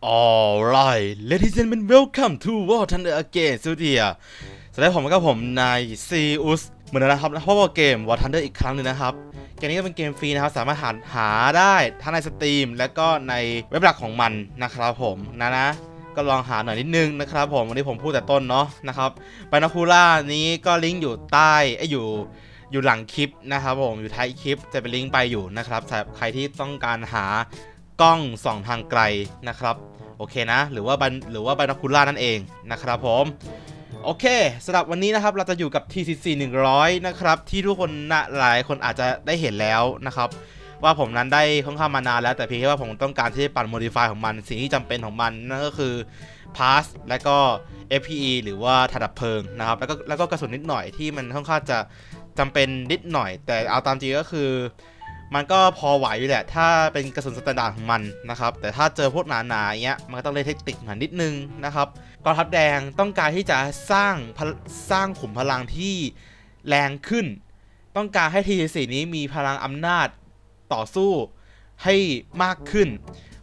Alright ladies and gentlemen welcome to War Thunder again สวัสดีอะสำหรับผมก็ผมนายซีอุสเหมือนเดิมนะครับเพราะว่าเกม War Thunder อีกครั้งหนึงนะครับ เกมนี้ก็เป็นเกมฟรีนะครับ สามารถหาหาได้ทั้งในสตรีมและก็ในเว็บหลักของมันนะครับผมนะนะ ก็ลองหาหน่อยนิดนึงนะครับผม วันนี้ผมพูดแต่ต้นเนาะนะครับบานาคูล่านี้ก็ลิงก์อยู่ใต้ไอยอยู่อยู่หลังคลิปนะครับผมอยู่ท้ายคลิปจะเป็นลิงก์ไปอยู่นะครับสำหรับใครที่ต้องการหา กล้องส่องทางไกลนะครับโอเคนะ หรือว่าบันหรือว่าบานาคูล่านั่นเองนะครับผมโอเคสำหรับวันนี้นะครับเราจะอยู่กับ TCC 100 นะครับ ที่ทุกคนนะหลายคนอาจจะได้เห็นแล้วนะครับ ว่าผมนั้นได้ค่อนข้างมานานแล้ว แต่เพียงแค่ว่าผมต้องการที่จะปั่น modify ของมัน สิ่งที่จำเป็นของมัน นั่นก็คือ pass และก็ FPE หรือว่าถาดับเพลิงนะครับ แล้วก็แล้วก็กระสุนนิดหน่อยที่มันค่อนข้างจะจำเป็นนิดหน่อย แต่เอาตามจริงก็คือ มันก็พอไหวอยู่แหละ ถ้าเป็นกระสุนสแตนดาร์ดของมันนะครับ แต่ถ้าเจอพวกหนาๆอย่างเงี้ย มันก็ต้องเล่นเทคนิคหน่อยนิดนึงนะครับกองทัพแดงต้องการที่จะสร้างพลสร้างขุมพลังที่แรงขึ้น ต้องการให้ TC นี้มีพลังอำนาจต่อสู้ให้มากขึ้น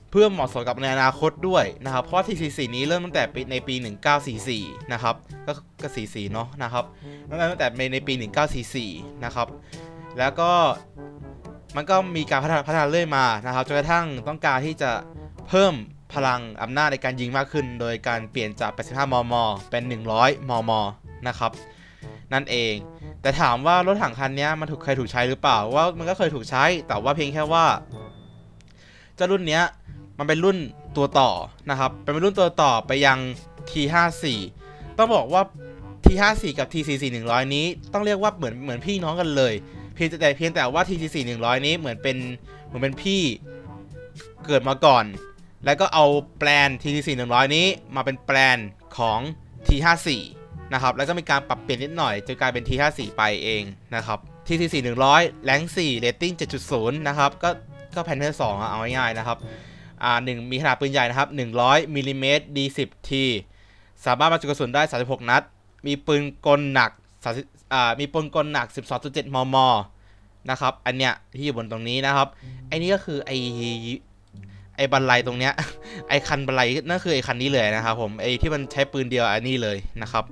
เพื่อเหมาะสมกับในอนาคตด้วยนะครับ เพราะว่า TC4 นี้เริ่มตั้งแต่ปีในปี 1944 นะครับ ก็ก็44เนาะนะครับตั้งแต่ตั้งแต่ในปี 1944 นะครับ แล้วก็ มันก็มีการพัฒนาพัฒนาเรื่อยมานะครับจนกระทั่งต้องการที่จะเพิ่มพลังอำนาจในการยิงมากขึ้น โดยการเปลี่ยนจาก 85 มม เป็น 100 มม นะครับ นั่นเอง แต่ถามว่ารถถังคันนี้มันถูกเคยถูกใช้หรือเปล่า ว่ามันก็เคยถูกใช้ แต่ว่าเพียงแค่ว่าเจ้ารุ่นนี้มันเป็นรุ่นตัวต่อนะครับ เป็นรุ่นตัวต่อไปยัง T54 ต้องบอกว่า T54 กับ T44 100 นี้ต้องเรียกว่าเหมือนเหมือนพี่น้องกันเลย เพียงแต่เพียงแต่ว่า TC4 100 นี้เหมือนเป็นเหมือนเป็นพี่เกิดมาก่อน แล้วก็เอาแปลน TC4 100 นี้มาเป็นแปลนของ T54 นะครับ แล้วก็มีการปรับเปลี่ยนนิดหน่อยจนกลายเป็น T54 ไปเองนะครับ TC4 100 แรง4 rating 7.0 นะครับ ก็ก็แพนเทอร์2อะเอาง่ายๆนะครับอ่าหนึ่งมีขนาดปืนใหญ่นะครับ 100มิลลิเมตร D10T สามารถบรรจุกระสุนได้ 36 นัด มีปืนกลหนัก อ่ามีปืนกลหนัก 12.7 มม นะครับ อันเนี้ยที่อยู่บนตรงนี้นะครับ ไอ้นี่ก็คือไอ้ไอ้บันไลตรงเนี้ย ไอ้คันบันไลนั่นคือไอ้คันนี้เลยนะครับผมไอ้ที่มันใช้ปืนเดียวอันนี้เลยนะครับ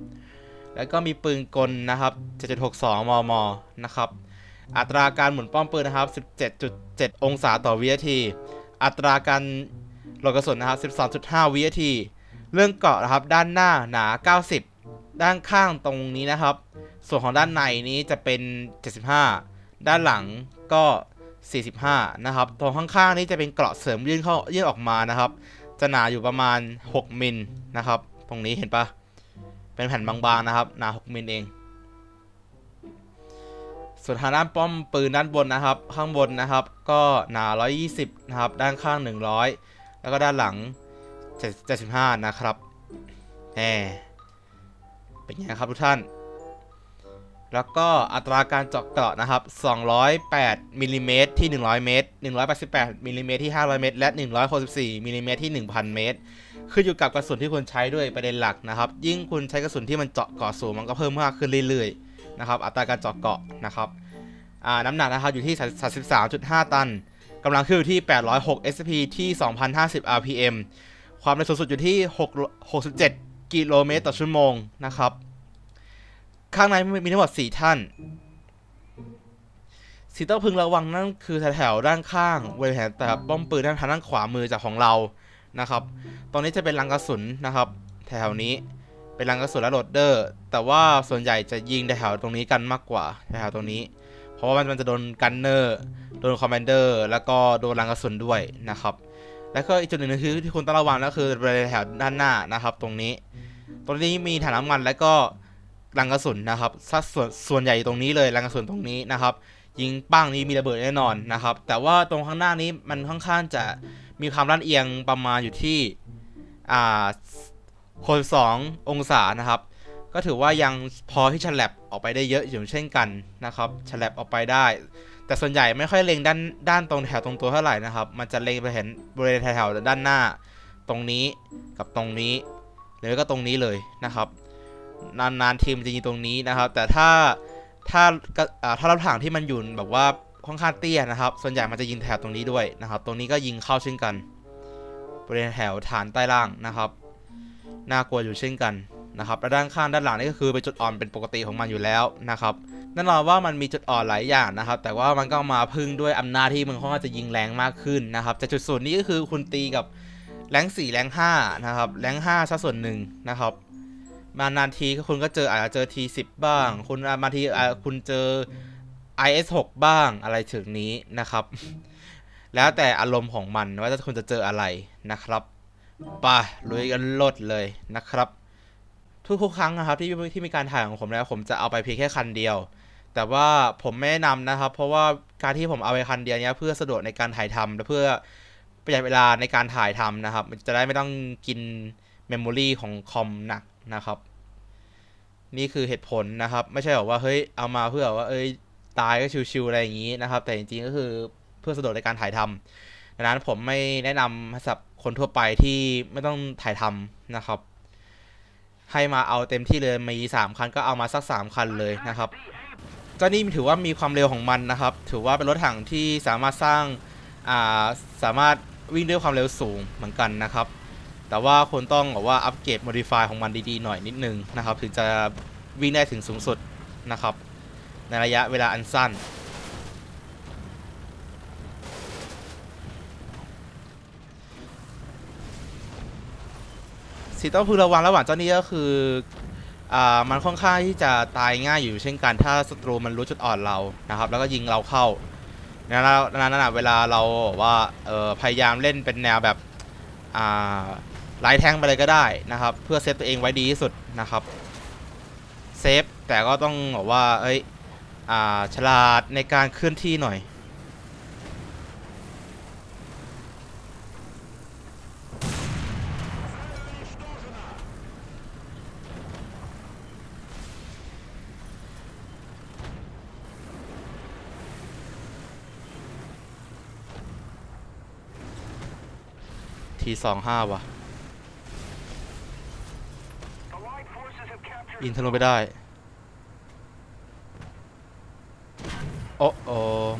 แล้วก็มีปืนกลนะครับ 7.62 มม นะครับ อัตราการหมุนป้อมปืนนะครับ 17.7 องศาต่อวินาที อัตราการโหลดกระสุนนะครับ 12.5 วินาที เรื่องเกราะนะครับ ด้านหน้าหนา 90 ด้านข้างตรงนี้นะครับ ส่วนของด้านในนี้จะเป็น 75 ด้านหลังก็ 45 นะครับ ตรงข้างๆนี้จะเป็นเกราะเสริมยื่นเข้ายื่นออกมานะครับ จะหนาอยู่ประมาณ 6 มิลนะครับ ตรงนี้เห็นปะเป็นแผ่นบางๆนะครับ หนา 6 มิลเอง ส่วนทางด้านป้อมปืนด้านบนนะครับ ข้างบนนะครับ ก็หนา 120 นะครับ ด้านข้าง 100 แล้วก็ด้านหลัง 75 นะครับแหม เป็นไงครับทุกท่าน แล้วก็อัตราการเจาะเกาะนะครับ 208มิลลิเมตรที่ 100 เมตร 188มิลลิเมตรที่ 500 เมตร และ 164มิลลิเมตรที่ 1,000 เมตร ขึ้นอยู่กับกระสุนที่คุณใช้ด้วยประเด็นหลักนะครับ ยิ่งคุณใช้กระสุนที่มันเจาะเกาะสูงมันก็เพิ่มมากขึ้นเรื่อยๆนะครับ อัตราการเจาะเกาะนะครับอ่าน้ำหนักนะครับอยู่ที่ 33.5 ตันกำลังเครื่องอยู่ที่ 806 SP ที่ 2,050 RPM ความเร็วสูงสุดอยู่ที่6 67 กิโลเมตรต่อชั่วโมงนะครับ ข้างในมีทั้งหมด4ท่านสีต้องพึงระวังนั่นคือแถวๆด้านข้างบริเวณแต่ป้อมปืนด้านทางด้านขวามือจากของเรานะครับ ตรงนี้จะเป็นรังกระสุนนะครับ แถวนี้เป็นรังกระสุนและโหลดเดอร์ แต่ว่าส่วนใหญ่จะยิงแถวตรงนี้กันมากกว่าแถวตรงนี้ เพราะว่ามันจะโดนกันเนอร์โดนคอมมานเดอร์แล้วก็โดนรังกระสุนด้วยนะครับ แล้วก็อีกจุดหนึ่งคือที่คุณต้องระวังก็คือบริเวณแถวด้านหน้านะครับ ตรงนี้ ตรงนี้มีถังน้ำมันและก็รังกระสุนนะครับสัดส่วนส่วนใหญ่ตรงนี้เลยรังกระสุนตรงนี้นะครับ ยิงปั้งนี้มีระเบิดแน่นอนนะครับ แต่ว่าตรงข้างหน้านี้มันค่อนข้างจะมีความลาดเอียงประมาณอยู่ที่อ่า62องศานะครับ ก็ถือว่ายังพอที่ฉลับออกไปได้เยอะอยู่เช่นกันนะครับฉลับออกไปได้ แต่ส่วนใหญ่ไม่ค่อยเล็งด้านด้านตรงแถวตรงตัวเท่าไหร่นะครับ มันจะเล็งไปเห็นบริเวณแถวด้านหน้า ตรงนี้กับตรงนี้ หรือก็ตรงนี้เลยนะครับ นานๆทีมจะยิงตรงนี้นะครับ แต่ถ้าถ้าถ้าเราถางที่มันอยู่แบบว่าค่อนข้างเตี้ยนะครับ ส่วนใหญ่มันจะยิงแถบตรงนี้ด้วยนะครับ ตรงนี้ก็ยิงเข้าเช่นกันบริเวณแถวฐานใต้ล่างนะครับ น่ากลัวอยู่เช่นกันนะครับและด้านข้างด้านหลังนี่ก็คือเป็นจุดอ่อนเป็นปกติของมันอยู่แล้วนะครับแน่นอนว่ามันมีจุดอ่อนหลายอย่างนะครับ แต่ว่ามันก็มาพึ่งด้วยอำนาจที่มันค่อนข้างจะยิงแรงมากขึ้นนะครับแต่จุดศูนย์นี้ก็คือคุณตีกับ แรง4แรง5นะครับแรง5ซะส่วนหนึ่งนะครับ มานานทีคุณก็เจออาจจะเจอ T10 บ้าง คุณบางทีคุณเจอ IS6 บ้างอะไรถึงนี้นะครับ แล้วแต่อารมณ์ของมันว่าจะคุณจะเจออะไรนะครับไปลุยกันลดเลยนะครับ ทุกๆครั้งนะครับที่ที่มีการถ่ายของผมแล้วผมจะเอาไปเพียงแค่คันเดียว แต่ว่าผมไม่แนะนำนะครับ เพราะว่าการที่ผมเอาไปคันเดียวเนี้ยเพื่อสะดวกในการถ่ายทำและเพื่อ ประหยัดเวลาในการถ่ายทำนะครับ จะได้ไม่ต้องกินเมมโมรีของคอมหนักนะครับ นี่คือเหตุผลนะครับ ไม่ใช่บอกว่าเฮ้ยเอามาเพื่อว่าเอ้ยตายก็ชิวๆอะไรอย่างนี้นะครับ แต่จริงๆก็คือเพื่อสะดวกในการถ่ายทำดังนั้นผมไม่แนะนำสำหรับคนทั่วไปที่ไม่ต้องถ่ายทำนะครับ ให้มาเอาเต็มที่เลยมีสามคันก็เอามาสักสามคันเลยนะครับเจ้านี่ถือว่ามีความเร็วของมันนะครับ ถือว่าเป็นรถถังที่สามารถสร้างาสามารถ วิ่งด้วยความเร็วสูงเหมือนกันนะครับ แต่ว่าคุณต้องบอกว่าอัปเกรด modify ของมันดีๆหน่อยนิดนึงนะครับ ถึงจะวิ่งได้ถึงสูงสุดนะครับ ในระยะเวลาอันสั้น สิ่งต้องพึงระวังระหว่างเจ้านี้ก็คืออ่ามันค่อนข้างที่จะตายง่ายอยู่เช่นกันถ้าศัตรูมันรู้จุดอ่อนเรานะครับ แล้วก็ยิงเราเข้า นั้นนั้นนะเวลาเราบอกว่าเออพยายามเล่นเป็นแนวแบบอ่าไล่แทงไปเลยก็ได้นะครับ เพื่อเซฟตัวเองไว้ดีที่สุดนะครับเซฟแต่ก็ต้องบอกว่าเอ้ยอ่าฉลาดในการเคลื่อนที่หน่อย ทีสองห้าว่ะยิงทะลุไปได้ โอ้โอ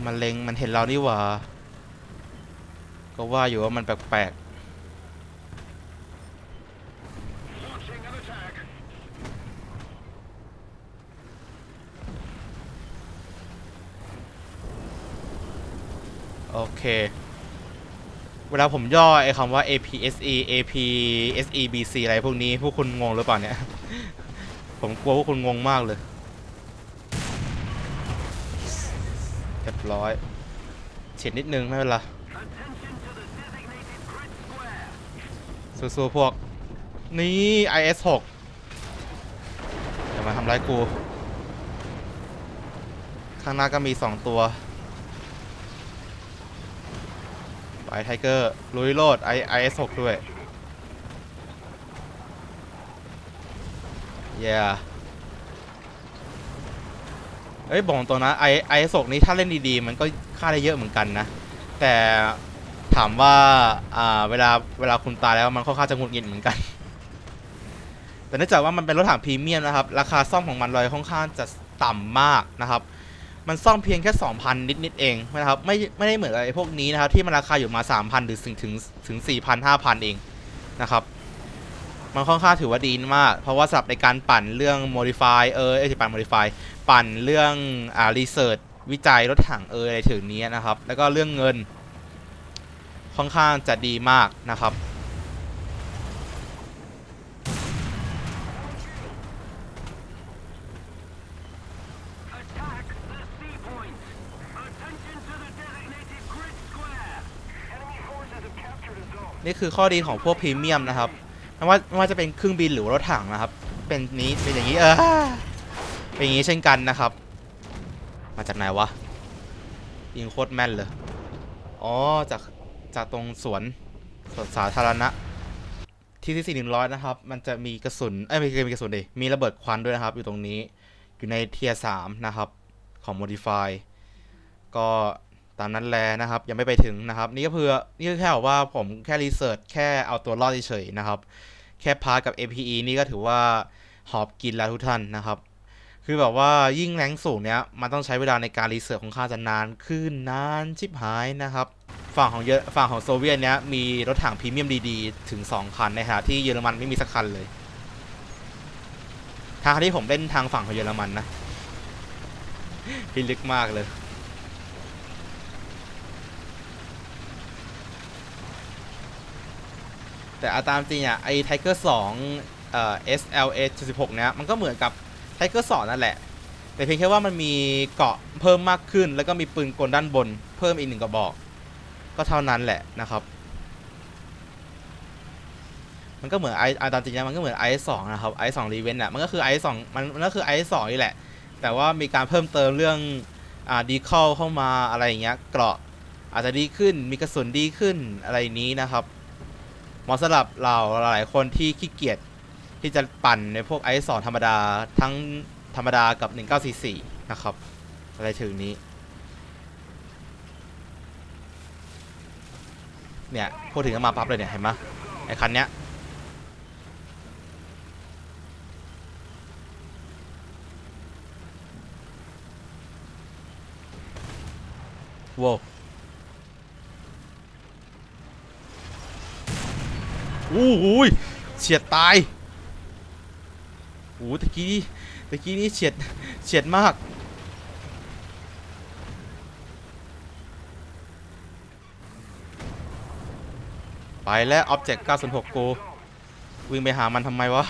มันเล็ง มันเห็นเรานี่หว่า ก็ว่าอยู่ว่ามันแปลกๆ โอเค เวลาผมย่อไอ้คำว่า APSE APSEBC อะไรพวกนี้ พวกคุณงงหรือเปล่าเนี่ย ผมกลัวพวกคุณงงมากเลยเรียบร้อยเฉียดนิดนึงไม่เป็นไรสู้ๆพวก นี่ IS6 อย่ามาทำร้ายกู ข้างหน้าก็มี 2 ตัว ไปไทเกอร์ลุยโลด I IS6 ด้วยเย้เอ้ยบอกตรงนะไอไอศกนี้ถ้าเล่นดีๆ มันก็ฆ่าได้เยอะเหมือนกันนะ แต่ถามว่าอ่าเวลาเวลาคุณตายแล้วมันค่อนข้างจะหงุดหงิดเหมือนกัน แต่เนื่องจากว่ามันเป็นรถถังพรีเมียมนะครับ ราคาซ่อมของมันเลยค่อนข้างจะต่ำมากนะครับ มันซ่อมเพียงแค่ 2,000 นิดๆเองนะครับไม่ไม่ได้เหมือนไอ้พวกนี้นะครับที่มันราคาอยู่มา 3,000 หรือถึงถึงถึง 4,000 5,000 เองนะครับมันค่อนข้างถือว่าดีมาก เพราะว่าสำหรับในการปั่นเรื่อง modify เออไอ้ที่ปั่น modify ปั่นเรื่องอ่า research วิจัยรถถังเอออะไรถึงนี้นะครับ แล้วก็เรื่องเงินค่อนข้างจะดีมากนะครับ นี่คือข้อดีของพวกพรีเมียมนะครับไม่ว่าไม่ว่าจะเป็นเครื่องบินหรือรถถังนะครับ เป็นนี้เป็นอย่างนี้เออเป็นอย่างนี้เช่นกันนะครับ มาจากไหนวะยิงโคตรแม่นเลยอ๋อจากจากตรงสวนสวนสาธารณะที่ที่สี่หนึ่งร้อยนะครับ มันจะมีกระสุน เอ้ยไม่ใช่มีกระสุนดิ มีระเบิดควันด้วยนะครับ อยู่ตรงนี้ อยู่ในเทียสามนะครับ ของ Modify ก็ ตามนั้นแลนะครับ ยังไม่ไปถึงนะครับ นี่ก็เพื่อนี่ก็แค่บอกว่าผมแค่รีเสิร์ชแค่เอาตัวรอดเฉยๆนะครับ แค่พาร์ทกับ APE นี่ก็ถือว่าหอบกินแล้วทุกท่านนะครับ คือแบบว่ายิ่งแรงสูงเนี้ยมันต้องใช้เวลาในการรีเสิร์ชของข้าจะนานขึ้นนานชิบหายนะครับ ฝั่งของเยอฝั่งของโซเวียตเนี้ยมีรถถังพรีเมียมดีๆ ถึง 2 คันนขณะที่เยอรมันไม่มีสักคันเลยทางที่ผมเล่นทางฝั่งของเยอรมันนะพิลึกมากเลย แต่เอาตามจริงอะไอ้ไทเกอร์สองเอ่อ SLA 76เนี้ยมันก็เหมือนกับไทเกอร์สองนั่นแหละ แต่เพียงแค่ว่ามันมีเกราะเพิ่มมากขึ้น แล้วก็มีปืนกลด้านบน เพิ่มอีกหนึ่งกระบอก ก็เท่านั้นแหละนะครับ มันก็เหมือนไอไอตามจริงนะมันก็เหมือนไอสองนะครับไอสองรีเวนต์อะมันก็คือไอสองมันมันก็คือไอสองนี่แหละ แต่ว่ามีการเพิ่มเติมเรื่องอ่าดีคอลเข้ามาอะไรอย่างเงี้ยเกราะอาจจะดีขึ้นมีกระสุนดีขึ้นอะไรนี้นะครับ เหมาะสำหรับเราหลายคนที่ขี้เกียจที่จะปั่นในพวกไอซ์สองธรรมดาทั้งธรรมดากับ 1944 นะครับ อะไรถึงนี้ เนี่ย พูดถึงก็มาปั๊บเลยเนี่ย เห็นไหมไอ้คันเนี้ยโว้ว อู้หูยเฉียดตายโอ้ตะกี้นี่ตะกี้นี่เฉียดเฉียดมากไปแล้ว Object 906 กูวิ่งไปหามันทำไมวะ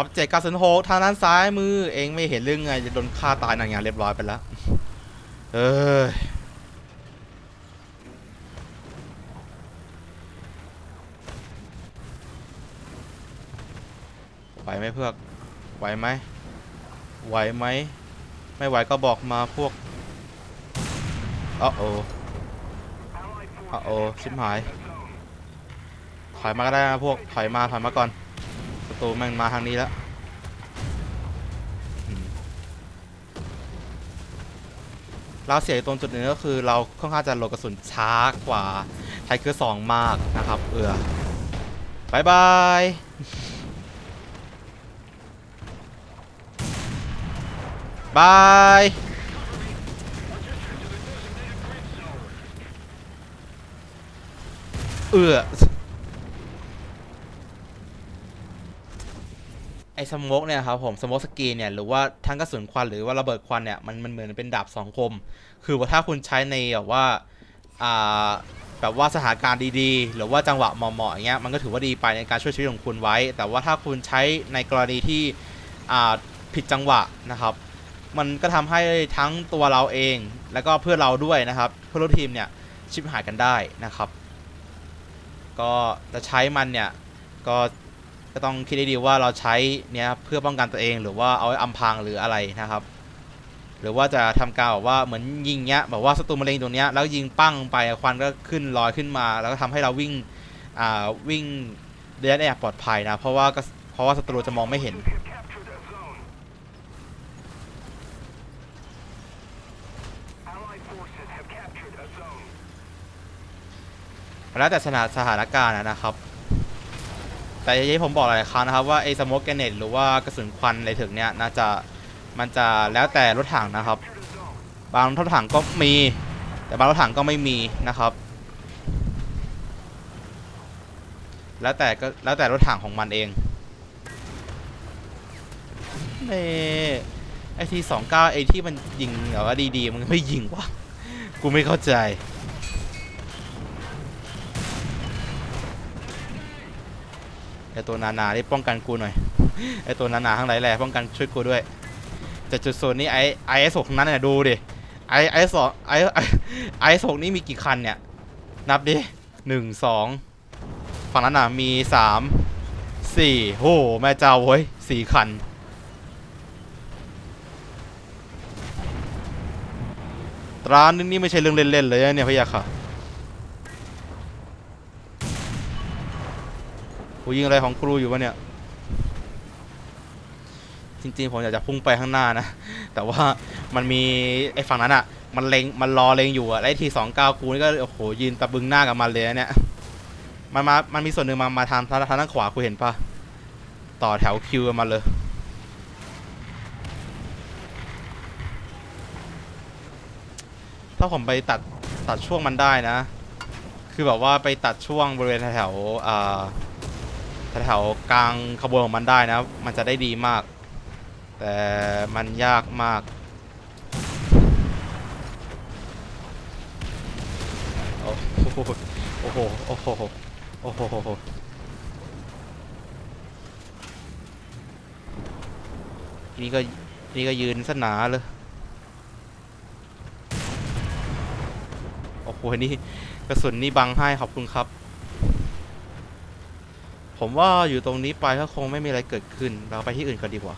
Object 906 ทางด้านซ้ายมือ เองไม่เห็นเรื่องไง จะโดนฆ่าตายหนังอย่างเรียบร้อยไปแล้ว เอ้ย ไหมเพื่อกไหวไหมไหวไหมไม่ไหวก็บอกมาพวกอ้อโออ้อโอชิบหาย ถอยมาก็ได้นะพวกถอยมาถอยมาก่อนศัตรูแม่งมาทางนี้แล้วเราเสียตรงจุดหนึงก็คือเราค่อนข้างจะโหลดกระสุนช้ากว่าไทเกอร์สองมากนะครับ เออบายบาย บายเอือไอ้สโมกเนี่ยครับผมสโมกสกีเนี่ยหรือว่าทั้งกระสุนควันหรือว่าระเบิดควันเนี่ยมันมันเหมือนเป็นดาบสองคม คือว่าถ้าคุณใช้ในแบบว่าอ่าแบบว่าสถานการณ์ดีๆ หรือว่าจังหวะเหมาะๆอย่างเงี้ยมันก็ถือว่าดีไปในการช่วยชีวิตของคุณไว้ แต่ว่าถ้าคุณใช้ในกรณีที่อ่าผิดจังหวะนะครับ มันก็ทำให้ทั้งตัวเราเอง แล้วก็เพื่อเราด้วยนะครับ เพื่อร่วมทีมเนี่ยชิบหายกันได้นะครับ ก็จะใช้มันเนี่ยก็ก็ต้องคิดให้ดีว่าเราใช้เนี่ยเพื่อป้องกันตัวเองหรือว่าเอาไว้อำพรางหรืออะไรนะครับ หรือว่าจะทำการแบบว่าเหมือนยิงเนี้ยแบบว่าศัตรูมะเร็งตรงเนี้ยแล้วยิงปั้งไปควันก็ขึ้นลอยขึ้นมา แล้วก็ทำให้เราวิ่งอ่าวิ่งเดินแอบปลอดภัยนะเพราะว่าเพราะว่าศัตรูจะมองไม่เห็น แล้วแต่สถานสถานการณ์นะครับ แต่ย่างที่ผมบอกหลายครั้งนะครับว่าไอ้สโมกแกเนตหรือว่ากระสุนควันอะไรถึงเนี้ยน่าจะมันจะแล้วแต่รถถังนะครับ บางรถถังก็มี แต่บางรถถังก็ไม่มีนะครับ แล้วแต่ก็แล้วแต่รถถังของมันเองเน่ไอทีสองเก้าไอที่มันยิงแบบว่าดีๆ มันไม่ยิงวะกูไม่เข้าใจ ไอตัวนานานี่ป้องกันกูหน่อย ไอตัวนานาทั้งหลายแหล่ป้องกันช่วยกูด้วย แต่จุดโซนนี้ไอไอเอสหกนั้นเนี่ยดูดิไอไอสองไอไอไอสหกนี่มีกี่คันเนี่ย นับดิหนึ่งสองฝั่งนั้นน่ะมีสามสี่โหแม่เจ้าเว้ยสี่คัน ตรานึงนี่ไม่ใช่เรื่องเล่นๆเลยเนี่ยพี่ยาค่ะ กูยิงอะไรของครูอยู่วะเนี่ย จริงๆผมอยากจะพุ่งไปข้างหน้านะ แต่ว่ามันมีไอ้ฝั่งนั้นอะมันเลงมันรอเลงอยู่อะแล้วไอ้ทีสองเก้ากูนี่ก็โอ้โหยืนตะบึงหน้ากับมันเลยนะเนี่ย มันมา มันมีส่วนหนึ่งมา มาทางทางทางด้านขวากูเห็นปะต่อแถวคิวกันมาเลยถ้าผมไปตัดตัดช่วงมันได้นะ คือแบบว่าไปตัดช่วงบริเวณแถวอ่า แถวๆกลางขบวนของมันได้นะ มันจะได้ดีมาก แต่มันยากมาก โอ้โห โอ้โห โอ้โห โอ้โหนี่ก็นี่ก็ยืนสนาเลย โอ้โห นี่กระสุนนี่บังให้ขอบคุณครับ ผมว่าอยู่ตรงนี้ไปก็คงไม่มีอะไรเกิดขึ้น เราไปที่อื่นกันดีกว่า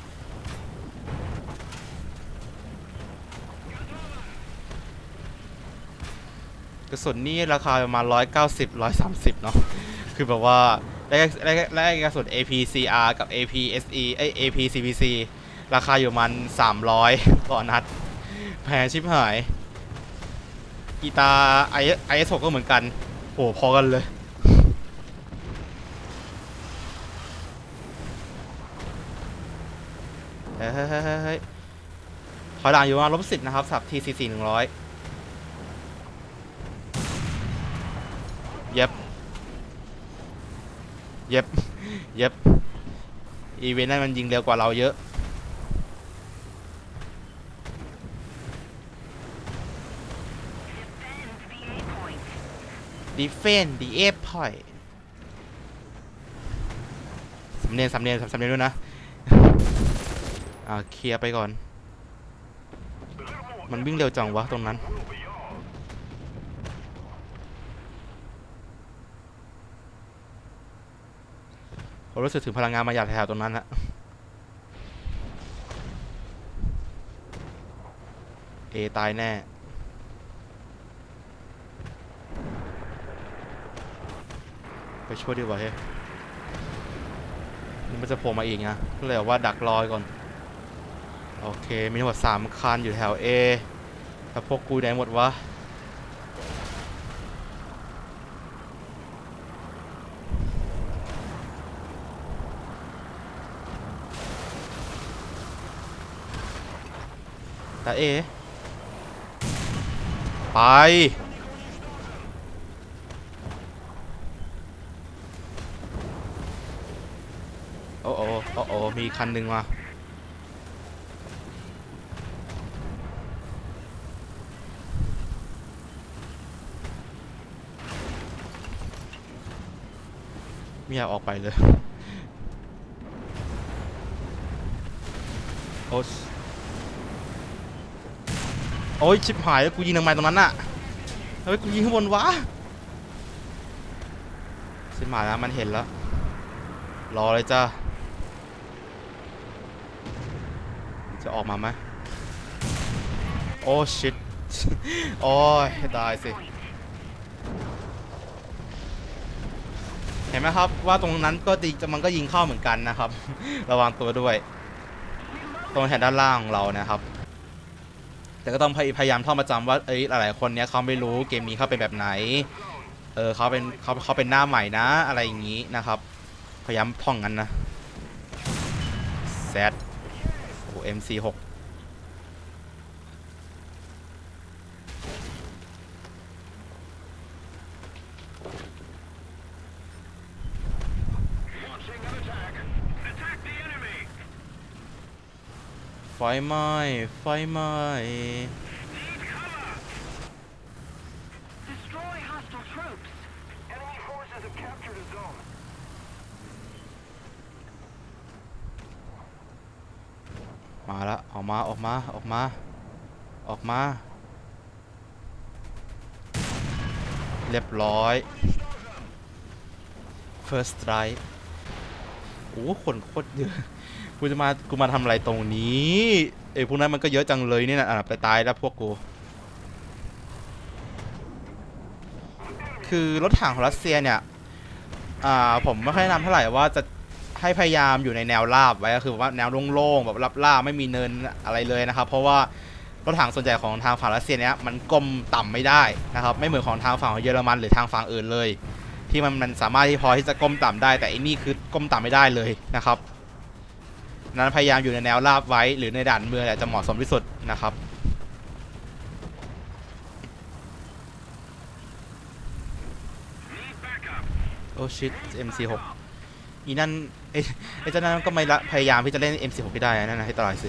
กระสุนนี่ราคาประมาณ 190 130 เนาะ คือแบบว่าและและและกระสุน APCR กับ APSE ไอ APCPC ราคาอยู่มัน 300 ต่อนัด แพงชิบหาย กีตาร์ IS IS6 ก็เหมือนกัน โห พอกันเลย ฮ้ยเฮ้ยเฮ้ยเฮ้ยถอยหลังอยู่มาลบสิบนะครับสับ TCC หนึ่งร้อยเย็บ เย็บ เย็บ อีเวนต์นั้นมันยิงเร็วกว่าเราเยอะ defend the A point สำเนียงสำเนียงสำเนียงด้วยนะ อ่าเคลียร์ไปก่อน มันวิ่งเร็วจังวะตรงนั้น ผมรู้สึกถึงพลังงานมาจากแถวตรงนั้นละเอตายแน่ไปช่วยดีกว่าเฮ้ยมันจะโผล่มาอีกนะก็เลยบอกว่าดักรอยก่อน โอเค มีทั้งหมดสามคันอยู่แถว A แต่พวกกูไหนหมดวะ แต่เอไป โอ้โอ้โอ้โอ้มีคันหนึ่งมา ไม่อยากออกไปเลย โอ้ยโอ้ยชิบหายแล้วกูยิงทำไมตรงนั้นน่ะเฮ้ยกูยิงข้างบนวะชิบหายแล้วมันเห็นแล้ว รอเลยจ้าจะออกมาไหมโอ้ชิตโอ้ยตายสิ ห็นไหมครับว่าตรงนั้นก็ตีมันก็ยิงเข้าเหมือนกันนะครับ ระวังตัวด้วย ตรงแถบด้านล่างของเรานะครับ แต่ก็ต้องพยายามท่องประจำว่าเอ้ยหลายๆคนเนี้ยเขาไม่รู้เกมนี้เขาเป็นแบบไหนเออเขาเป็นเขาเขาเป็นหน้าใหม่นะอะไรอย่างนี้นะครับ พยายามท่องกันนะแซดโอ้ MC6 ไฟไหม้ไฟไหม้ Need cover. Destroy hostile troops. Enemy forces have captured a zone. มาแล้วออกมาออกมาออกมา ออกมา เรียบร้อย first strike โอ้คนโคตรเยอะ กูจะมากูมาทำอะไรตรงนี้เอ้พวกนั้นมันก็เยอะจังเลยนี่นะอะไปตายแล้วพวกกูคือรถถังของรัสเซียเนี่ยอ่าผมไม่ค่อยแนะนำเท่าไหร่ว่าจะให้พยายามอยู่ในแนวราบไว้ก็คือว่าแนวโล่งๆแบบรับล่าบไม่มีเนินอะไรเลยนะครับ เพราะว่ารถถังส่วนใหญ่ของทางฝั่งรัสเซียเนี่ยมันก้มต่ำไม่ได้นะครับไม่เหมือนของทางฝั่งของเยอรมันหรือทางฝั่งอื่นเลย ที่มันมันสามารถที่พอที่จะก้มต่ำได้ แต่อันนี้คือก้มต่ำไม่ได้เลยนะครับ นั้นพยายามอยู่ในแนวราบไว้ หรือในด่านเมืองแหละจะเหมาะสมที่สุดนะครับโอชิต MC6 อีนั่นไอ้เจ้านั้นก็ไม่ละพยายามที่จะเล่น MC6 ไม่ได้นั่นนะให้ตายสิ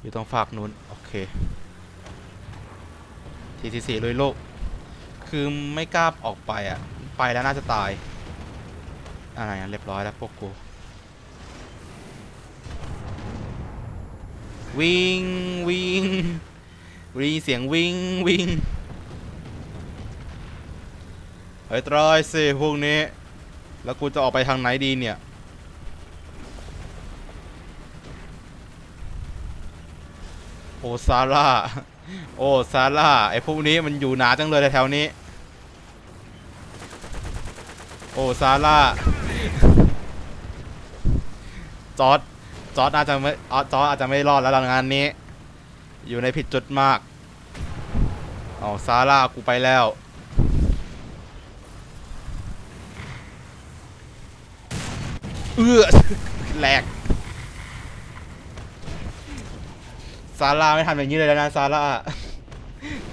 อยู่ตรงฝากนู้น โอเคทีสี่ลุยโลก คือไม่กล้าออกไปอะ ไปแล้วน่าจะตาย อะไรอะเรียบร้อยแล้วพวกกู วิ่งวิ่งวิ่งเสียงวิ่งวิ่งเฮ้ยตรายสิพวกนี้ แล้วกูจะออกไปทางไหนดีเนี่ย โอซาร่า โอซาร่า ไอพวกนี้มันอยู่หนาจังเลยแถวนี้ โอซาร่าจอร์ดจอร์ดอาจจะไม่อ๋อจอร์ดอาจจะไม่รอดแล้วงานนี้ อยู่ในผิดจุดมากเอาซาร่ากูไปแล้ว เอื้อแหลกซาร่าไม่ทำอย่างนี้เลยนะซาร่า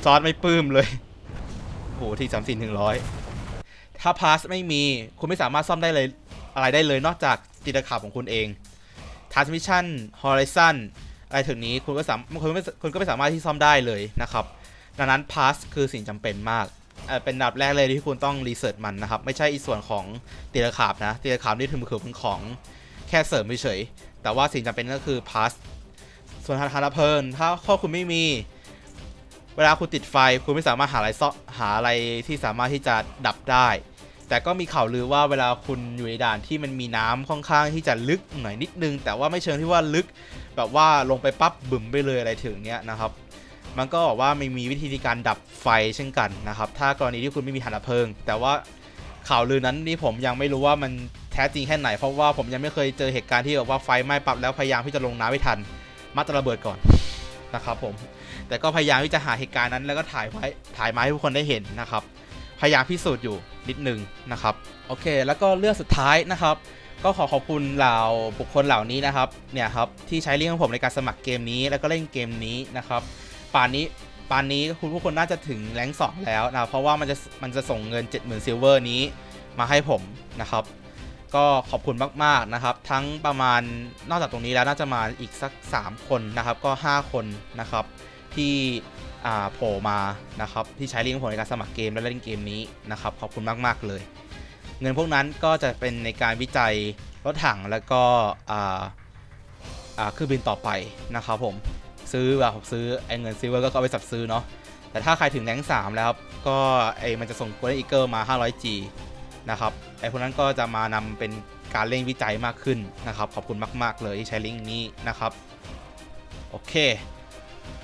จอร์ดไม่ปลื้มเลยโหที่สามสี่ถึงร้อย ถ้าพาสไม่มีคุณไม่สามารถซ่อมได้เลยอะไรได้เลยนอกจากจิตขาบของคุณเอง transmission horizon อะไรถึงนี้คุณก็สามคุณไม่คุณก็ไม่สามารถที่ซ่อมได้เลยนะครับ ดังนั้น pass คือสิ่งจำเป็นมาก เป็นดับแรกเลยที่คุณต้องรีเสิร์ชมันนะครับ ไม่ใช่อีส่วนของตีระขาบนะตีระขาบนี่ถือเป็นของแค่เสริมเฉยแต่ว่าสิ่งจำเป็นก็คือ pass ส่วนทางทางเพลิงถ้าข้อคุณไม่มี เวลาคุณติดไฟคุณไม่สามารถหาอะไรซ่อหาอะไรที่สามารถที่จะดับได้ แต่ก็มีข่าวลือว่าเวลาคุณอยู่ในด่านที่มันมีน้ำค่อนข้างที่จะลึกหน่อยนิดนึง แต่ว่าไม่เชิงที่ว่าลึก แบบว่าลงไปปั๊บบึ่มไปเลยอะไรถึงเนี้ยนะครับ มันก็บอกว่าไม่มีวิธีการดับไฟเช่นกันนะครับ ถ้ากรณีที่คุณไม่มีถังดับเพลิง แต่ว่าข่าวลือนั้นนี่ผมยังไม่รู้ว่ามันแท้จริงแค่ไหน เพราะว่าผมยังไม่เคยเจอเหตุการณ์ที่แบบว่าไฟไหม้ปั๊บแล้วพยายามที่จะลงน้ำไม่ทัน มัดจะระเบิดก่อนนะครับผม แต่ก็พยายามที่จะหาเหตุการณ์นั้นแล้วก็ถ่ายไว้ถ่ายมาให้ทุกคนได้เห็นนะครับ พยายามพิสูจน์อยู่นิดนึงนะครับโอเค แล้วก็เรื่องสุดท้ายนะครับ ก็ขอขอบคุณเหล่าบุคคลเหล่านี้นะครับเนี่ยครับที่ใช้ลิงก์ของผมในการสมัครเกมนี้ แล้วก็เล่นเกมนี้นะครับป่านนี้ป่านนี้คุณผู้คนน่าจะถึงแรงสองแล้วนะเพราะว่ามันจะมันจะส่งเงิน 70,000ซิลเวอร์นี้มาให้ผมนะครับ ก็ขอบคุณมากๆนะครับ ทั้งประมาณนอกจากตรงนี้แล้วน่าจะมาอีกสัก 3 คนนะครับ ก็ 5 คนนะครับ ที่ โผล่มานะครับที่ใช้ลิงก์ผมในการสมัครเกมและเล่นเกมนี้นะครับขอบคุณมาก ๆ เลย เงินพวกนั้นก็จะเป็นในการวิจัยรถถังแล้วก็อ่าอ่าเครื่องบินต่อไปนะครับผมซื้อแบบผมซื้อไอ้เงินซิลเวอร์ก็เอาไปสับซื้อเนาะแต่ถ้าใครถึงแรงค์3แล้วครับก็ไอ้มันจะส่ง Golden Eagle มา 500G นะครับไอ้พวกนั้นก็จะมานำเป็นการเร่งวิจัยมากขึ้นนะครับขอบคุณมาก ๆ เลยที่ใช้ลิงก์นี้นะครับโอเค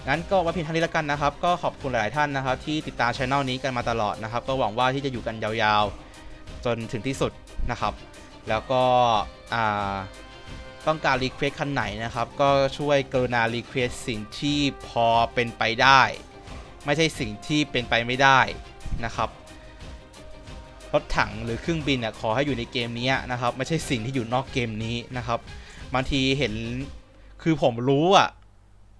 งั้นก็ไว้เพียงเท่านี้แล้วกันนะครับ ก็ขอบคุณหลาย ๆ ท่านนะครับ ที่ติดตามช่องนี้กันมาตลอดนะครับ ก็หวังว่าที่จะอยู่กันยาวๆ จนถึงที่สุดนะครับ แล้วก็ต้องการรีเควสคันไหนนะครับ ก็ช่วยกรุณารีเควสสิ่งที่พอเป็นไปได้ ไม่ใช่สิ่งที่เป็นไปไม่ได้นะครับรถถังหรือเครื่องบินเนี่ยขอให้อยู่ในเกมนี้นะครับ ไม่ใช่สิ่งที่อยู่นอกเกมนี้นะครับบางทีเห็นคือผมรู้อะ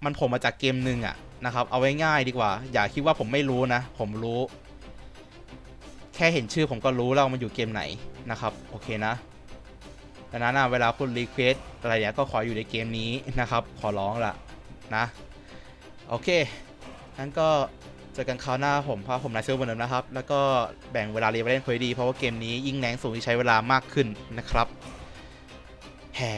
มันผมมาจากเกมหนึ่งอะนะครับ เอาไว้ง่ายดีกว่า อย่าคิดว่าผมไม่รู้นะ ผมรู้ แค่เห็นชื่อผมก็รู้แล้วมันอยู่เกมไหนนะครับ โอเคนะดังนั้นนะเวลาคุณรีเควสอะไรเนี่ยก็ขออยู่ในเกมนี้นะครับ ขอร้องละนะ โอเคงั้นก็เจอกันคราวหน้าผมเพราะผมนายเซลเหมือนเดิมนะครับ แล้วก็แบ่งเวลาเรียนไปเล่นคุยดี เพราะว่าเกมนี้ยิ่งแรงสูงที่ใช้เวลามากขึ้นนะครับแฮ่